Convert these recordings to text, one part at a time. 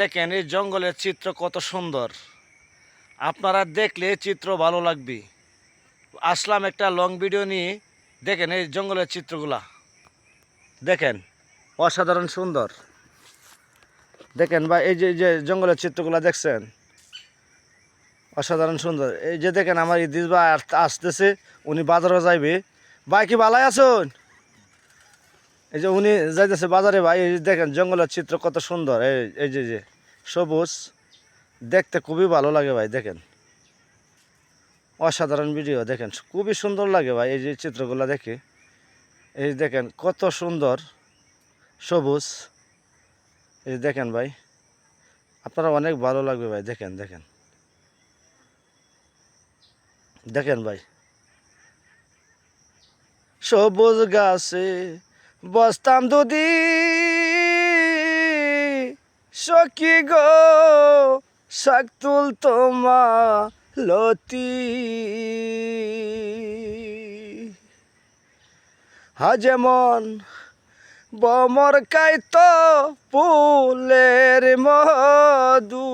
দেখেন, এই জঙ্গলের চিত্র কত সুন্দর। আপনারা দেখলে চিত্র ভালো লাগবে। আসলাম একটা লং ভিডিও নিয়ে। দেখেন এই জঙ্গলের চিত্রগুলা। দেখেন, অসাধারণ সুন্দর। দেখেন বা এই যে যে জঙ্গলের চিত্রগুলা দেখছেন? অসাধারণ সুন্দর। এই যে দেখেন আমার ইদিস ভাই আস- আসতেছে, উনি বাজারে যাইবে। ভাই, কি ভালাই আছেন? এই যে উনি যাইতেছে বাজারে ভাই, এই দেখেন জঙ্গলের চিত্র কত সুন্দর। এই এই যে যে। সবুজ। দেখতে খুবই ভালো লাগে ভাই, দেখেন। অসাধারণ ভিডিও দেখেন। খুবই সুন্দর লাগে ভাই, এই যে চিত্রগুলো দেখে। এই দেখেন, কত সুন্দর, সবুজ। এই দেখেন ভাই, আপনারা অনেক ভালো লাগবে ভাই, দেখেন দেখেন। দেখেন ভাই। সবুজ গাছে বসতাম দুদি সখী গো, শাক তুল তোমা লতি। হা যেমন বমর কাইত ফুলের মধু।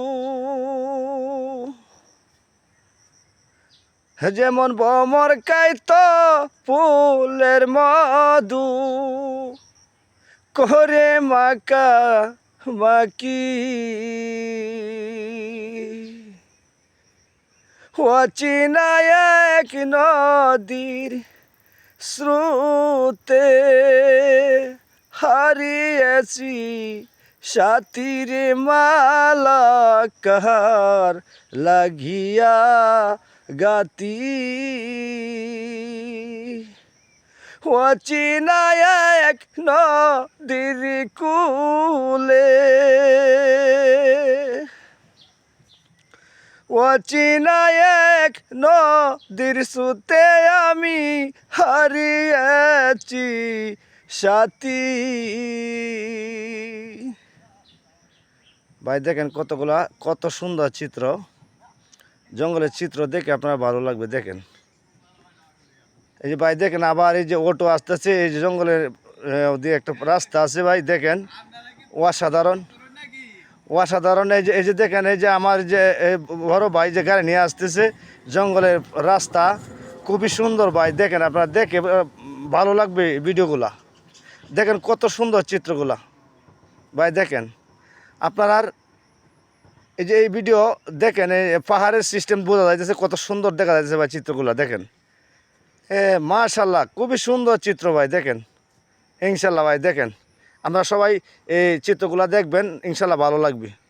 যেমন বমর কাইত ফুলের মধু। করে মাকা মাকি অচিনা এক নদীর শ্রুতে হারিয়েছি সাতির মালা কাহার লাগিয়া গাতি। এক নদীর কুলে। এক নদীর সুতে আমি হারিয়েছি সাথী। ভাই, দেখেন কতগুলা, কত সুন্দর চিত্র। জঙ্গলের চিত্র দেখে আপনার ভালো লাগবে, দেখেন। এই যে ভাই দেখেন আবার এই যে অটো আসতেছে, এই যে জঙ্গলের দিয়ে একটা রাস্তা আছে ভাই, দেখেন। অসাধারণ। অসাধারণ। এই যে এই যে দেখেন, এই যে আমার যে বড় ভাই যে গাড়ি নিয়ে আসতেছে, জঙ্গলের রাস্তা, খুবই সুন্দর ভাই। দেখেন আপনারা, দেখে ভালো লাগবে ভিডিওগুলা। দেখেন কত সুন্দর চিত্রগুলা। ভাই দেখেন, আপনার এই যে এই ভিডিও দেখেন, এই পাহাড়ের সিস্টেম বোঝা যাইতেছে কত সুন্দর দেখা যাইতেছে ভাই চিত্রগুলা, দেখেন। মাশাল্লাহ, খুবই সুন্দর চিত্র ভাই, দেখেন। ইনশাল্লাহ ভাই, দেখেন। আমরা সবাই এই চিত্রগুলো দেখবেন, ইনশাল্লাহ ভালো লাগবে।